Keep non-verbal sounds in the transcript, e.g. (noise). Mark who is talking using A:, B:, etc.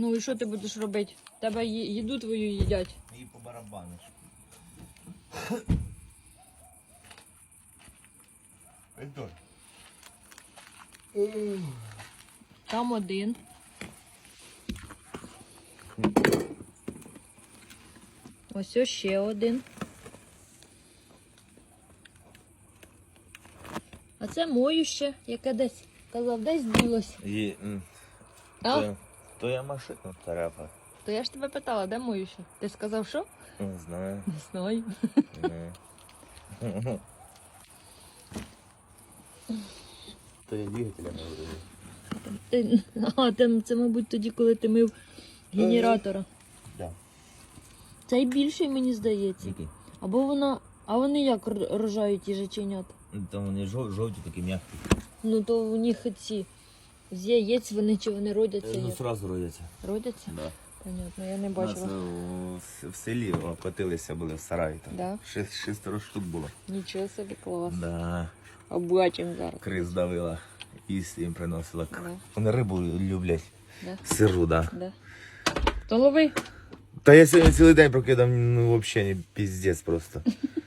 A: Ну і що ти будеш робити? Тебе їду твою їдять.
B: І по барабану.
A: Там один. Ось ось ще один. А це моюще, яке десь казав, десь ділось.
B: М,
A: А?
B: То, я машину тарапа.
A: То я ж тебе питала, де моюще? Ти сказав, що?
B: Не знаю.
A: Не знаю.
B: Не. То я двигателя не.
A: Ти- А, там, це, мабуть, тоді, коли ти мив генератора.
B: Да.
A: Цей більший, мені здається.
B: Який?
A: Або вона. А вони як рожають їжаченят?
B: Там вони жов, жовті такі м'які.
A: Ну то у них ці з яєць вони чи вони родяться?
B: Ну
A: як?
B: сразу родяться.
A: Родяться?
B: Да.
A: Понятно, я не
B: У нас
A: бачила.
B: е, в, в селі котилися були в сараї. Там.
A: Да?
B: Шесть, шестеро штук було.
A: Нічого собі клас.
B: Да.
A: Облачим зараз.
B: Криз давила. Їсти їм приносила.
A: Да.
B: Вони рибу люблять.
A: Да.
B: Сиру, да.
A: Да. То лови.
B: Та я сьогодні цілий день прокидав, ну взагалі не піздець просто. (laughs)